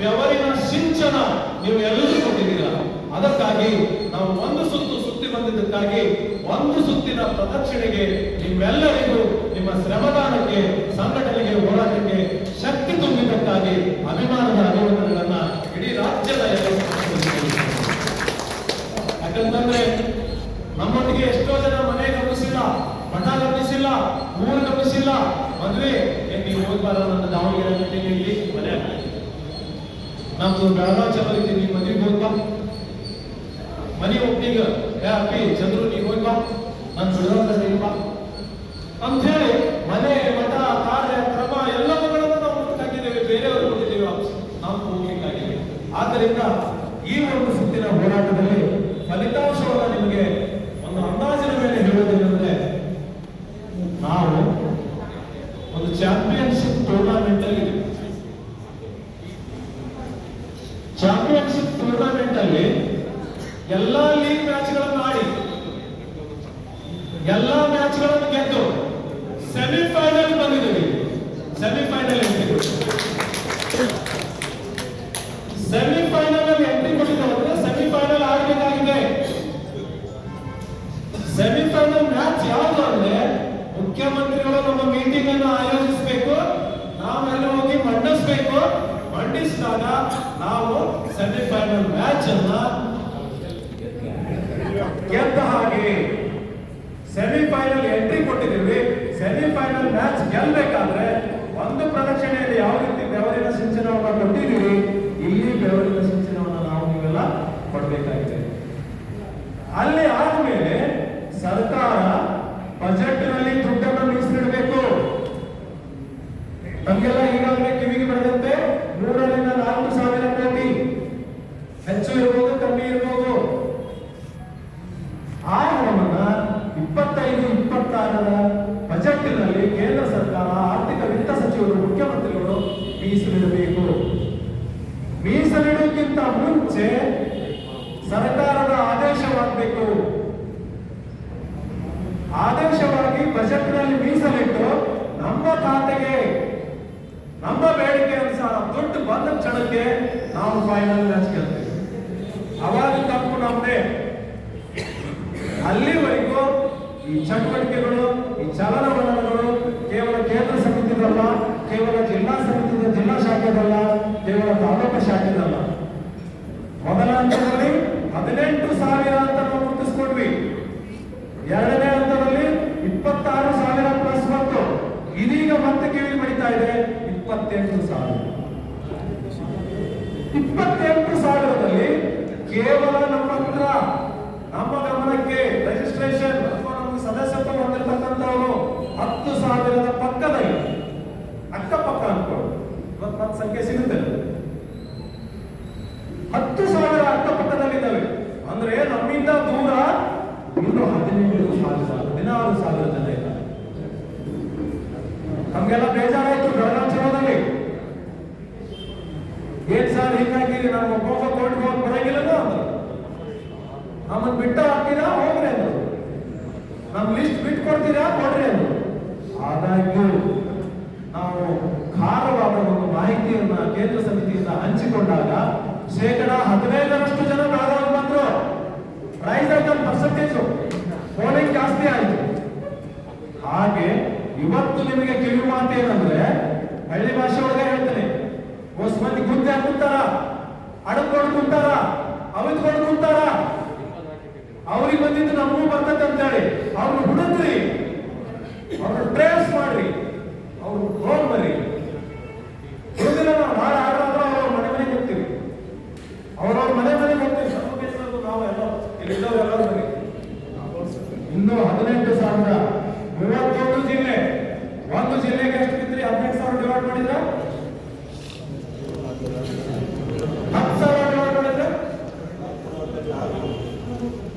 ಬೆವರಿನ ಸಿಂಚನ ನೀವು ಎಲ್ಲರೂ ಕೊಟ್ಟಿದ್ದೀರಾ ಅದಕ್ಕಾಗಿ ನಾವು ಒಂದು ಸುತ್ತು ಸುತ್ತಿ ಬಂದಿದ್ದಕ್ಕಾಗಿ ಒಂದು ಸುತ್ತಿನ ಪ್ರದಕ್ಷಿಣೆಗೆ ನಿಮ್ಮೆಲ್ಲರಿಗೂ ನಿಮ್ಮ ಶ್ರಮದಾನಕ್ಕೆ, ಸಂಘಟನೆಗೆ, ಹೋರಾಟಕ್ಕೆ ಶಕ್ತಿ ತುಂಬಿದ್ದಕ್ಕಾಗಿ ಅಭಿಮಾನದ ಅಭಿನಂದನೆಗಳನ್ನ ಇಡೀ ರಾಜ್ಯದ ಯಾಕಂತಂದ್ರೆ ನಮ್ಮೊಟ್ಟಿಗೆ ಎಷ್ಟೋ ಜನ ಮನೆ ಗಮನಿಸಿಲ್ಲ ಮಠ ಗಮನಿಸಿಲ್ಲ, ಊರು ಗಮನಿಸಿಲ್ಲ. ಮದುವೆ ನೀವು ಹೋಗ್ಬಾರ ನನ್ನ ದಾವಣಗೆರೆ ಮೀಟಿಂಗ್ ನಮ್ದು ಬೆಳಗಾವ್ ಐತಿ ನೀ ಮನೆಗೆ ಹೋಗ್ಬಾ. ಮನೆ ಒಪ್ಪಿಗ ಏ ಅಪ್ಪಿ, ಚಂದ್ರು, ನೀ ಹೋಗ್ಬಾ. ನನ್ ಬಿಡುವಂತ ಬಾ ಅಂತ ಹೇಳಿ ಮನೆ ಮಠ ಕಾರ್ಯ ಕ್ರಮ ಎಲ್ಲವುಗಳನ್ನು ನಾವು ಮುಂದಕ್ಕಾಗಿದ್ದೇವೆ ಬೇರೆಯವರು ಕೊಟ್ಟಿದ್ದೇವೆ ನಾವು ಹೋಗ್ಲಿಕ್ಕಾಗಿದೆ ಆದ್ದರಿಂದ ಈ ಒಂದು ಸುತ್ತಿನ ಹೋರಾಟದಲ್ಲಿ ಫಲಿತಾಂಶವನ್ನು ನಿಮಗೆ ಒಂದು ಅಂದಾಜಿನ ಮೇಲೆ ಹೇಳೋದೇನೆಂದ್ರೆ ನಾವು ಒಂದು ಚಾಂಪಿಯನ್ಶಿಪ್ ಟೂರ್ನಾಮೆಂಟ್ ಅಲ್ಲಿ ಇದ್ದೀವಿ. ಚಾಂಪಿಯನ್ಶಿಪ್ ಟೂರ್ನಮೆಂಟ್ ಅಲ್ಲಿ ಎಲ್ಲಾ ಲೀಗ್ ಮ್ಯಾಚ್ಗಳನ್ನು ಆಡಿ, ಎಲ್ಲಾ ಮ್ಯಾಚ್ಗಳನ್ನು ಗೆದ್ದು ಸೆಮಿಫೈನಲ್ ಬಂದಿದ್ದೀವಿ. ಸೆಮಿಫೈನಲ್ ಎಂಟ್ರಿ ಸೆಮಿಫೈನಲ್ ಅಲ್ಲಿ ಎಂಟ್ರಿ ಕೊಟ್ಟಿದ್ದಾರೆ ಸೆಮಿಫೈನಲ್ ಆಡಬೇಕಾಗಿದೆ. ಸೆಮಿಫೈನಲ್ ಮ್ಯಾಚ್ ಯಾವುದು ಅಂದ್ರೆ ಮುಖ್ಯಮಂತ್ರಿಗಳು ನಮ್ಮ ಮೀಟಿಂಗ್ ಅನ್ನು ಆಯೋಜಿಸಬೇಕು, ನಾವೆಲ್ಲ ಹೋಗಿ ಮಂಡಿಸಬೇಕು. ಮಂಡಿಸಿದಾಗ ನಾವು ಸೆಮಿಫೈನಲ್ ಮ್ಯಾಚ್ ಅನ್ನ ಗೆದ್ದ ಹಾಗೆ ಸೆಮಿಫೈನಲ್ ಎಂಟ್ರಿ ಕೊಟ್ಟಿದ್ದೀವಿ. ಸೆಮಿಫೈನಲ್ ಮ್ಯಾಚ್ ಗೆಲ್ಲಬೇಕಾದ್ರೆ ಒಂದು ಪ್ರದಕ್ಷಿಣೆಯಲ್ಲಿ ಯಾವ ರೀತಿ ಬೆವರಿನ ಸಿಂಚನವನ್ನ ಕೊಟ್ಟಿದ್ದೀವಿ ಇಲ್ಲಿ ಬೆವರಿನ ಸಿಂಚನವನ್ನ ನಾವು ನೀವೆಲ್ಲ ಕೊಡಬೇಕಾಗಿದೆ. ಅಲ್ಲಿ ಆದ್ಮೇಲೆ ಸರ್ಕಾರ ಹೆಚ್ಚು ಇರ್ಬೋದು, ಕಮ್ಮಿ ಇರ್ಬೋದು. ಆ ಹಣವನ್ನ ಇಪ್ಪತ್ತೈದು, ಇಪ್ಪತ್ತಾರರ ಬಜೆಟ್ನಲ್ಲಿ ಕೇಂದ್ರ ಸರ್ಕಾರ ಆರ್ಥಿಕ ವಿತ್ತ ಸಚಿವರು ಮುಖ್ಯಮಂತ್ರಿಗಳು ಮೀಸಲಿಡಬೇಕು. ಮೀಸಲಿಡುವುದಕ್ಕಿಂತ ಮುಂಚೆ ಸರ್ಕಾರದ ಆದೇಶವಾಗಬೇಕು. ಆದೇಶವಾಗಿ ಬಜೆಟ್ನಲ್ಲಿ ಮೀಸಲಿಟ್ಟು ನಮ್ಮ ಖಾತೆಗೆ, ನಮ್ಮ ಬೇಡಿಕೆ ಅನುಸಾರ ದುಡ್ಡು ಬಂದ ಕ್ಷಣಕ್ಕೆ ನಾವು ಫೈನಲ್ ಗೆಲ್ತೇವೆ ಅವಾಗ ತಪ್ಪು ನಮ್ಮದೇ ಅಲ್ಲಿವರೆಗೂ ಈ ಚಟುವಟಿಕೆಗಳು, ಈ ಚಲನವಲನಗಳು ಕೇವಲ ಕೇಂದ್ರ ಸಮಿತಿದಲ್ಲ, ಕೇವಲ ಜಿಲ್ಲಾ ಸಮಿತಿಯ ಜಿಲ್ಲಾ ಶಾಖೆದಲ್ಲ, ಕೇವಲ ತಾಲೂಕು ಶಾಖೆದಲ್ಲ. ಮೊದಲ ಹಂತದಲ್ಲಿ ಹದಿನೆಂಟು ಸಾವಿರ ಅಂತ ನಾವು ಗುರುತಿಸ್ಕೊಂಡ್ವಿ. ಎರಡನೇ ಹಂತದಲ್ಲಿ ಇಪ್ಪತ್ತಾರು ಸಾವಿರ ಪ್ಲಸ್ ಬಂತು. ಇದೀಗ ಮತ್ತೆ ಕಿವಿ ಪಡಿತಾ ಇದೆ, ಇಪ್ಪತ್ತೆಂಟು ಸಾವಿರ. ಇಪ್ಪತ್ತೆಂಟು ಕೇವಲ ನಮ್ಮ ಹತ್ರ, ನಮ್ಮ ಗಮನಕ್ಕೆ ರಿಜಿಸ್ಟ್ರೇಷನ್ ಅಥವಾ ನಮ್ಮ ಸದಸ್ಯತ್ವ ಹೊಂದಿರತಕ್ಕಂಥವರು ಹತ್ತು ಸಾವಿರದ ಪಕ್ಕದಲ್ಲಿ ಅಕ್ಕಪಕ್ಕ ಅನ್ಕೊಳ್ಳಿ ಇವತ್ತು ಮತ್ತೆ ಸಂಖ್ಯೆ ಸಿಗುತ್ತೆ. ಹತ್ತು ಸಾವಿರ ಅಕ್ಕಪಕ್ಕದಲ್ಲಿದ್ದಾವೆ. ಅಂದ್ರೆ ನಮ್ಮಿಂದ ದೂರ ಇನ್ನೂ ಹದಿನೆಂಟು ಸಾವಿರ, ಹದಿನಾರು ಸಾವಿರ ಜನ ನಮ್ಗೆಲ್ಲ ಬೇಜಾರಾಯ್ತು ಚಲೋದಲ್ಲಿ ಏನ್ ಸರ್ ಹೀಗಾಗಿ ನಾನು ಕೋಪ ಕೋರ್ಟ್ಗೆ ಹೋಗಿ ಬರಂಗಿಲ್ಲನೋ ಅಂದ್ರು ನಮ್ಮನ್ನು ಬಿಟ್ಟು ಹಾಕ್ತೀರಾ ಹೋಗ್ರಿ ಅಂದ್ರು ನಮ್ ಲಿಸ್ಟ್ ಬಿಟ್ಟು ಕೊಡ್ತೀರಾ ಕೊಡ್ರಿ ಅಂದ್ರು ಆದಾಗ್ಯೂ ನಾವು ಖಾರವಾದ ಒಂದು ಮಾಹಿತಿಯನ್ನ ಕೇಂದ್ರ ಸಮಿತಿಯಿಂದ ಹಂಚಿಕೊಂಡಾಗ ಶೇಕಡ ಹದಿನೈದರಷ್ಟು ಜನ ಬೆಳಗಾವಿ ಬಂದ್ರು. ಪ್ರೈಸ್ ಆಯ್ತು ಪರ್ಸೆಂಟೇಜ್ ಪೋಲಿಂಗ್ ಜಾಸ್ತಿ ಆಯ್ತು. ಹಾಗೆ ಇವತ್ತು ನಿಮಗೆ ಕಿವಿ ಮಾತು ಏನಂದ್ರೆ, ಹಳ್ಳಿ ಭಾಷೆ ಒಳಗೆ ಹೇಳ್ತೇನೆ. ಹೊಸ ಮಂದಿ ಗುದ್ದೆ ಹಾಕುತ್ತಾರ? ಅಡಕೊಂಡು ಕುಂತಾರ? ಅವಿತ್ಕೊಂಡು ಕುಂತಾರ? ಅವ್ರಿಗೆ ಬಂದಿದ್ದು ನಮಗೂ ಬರ್ತದೆ ಅಂತೇಳಿ. ಅವ್ರನ್ನ ಹುಡುಕ್ರಿ. ಅವ್ರನ್ನ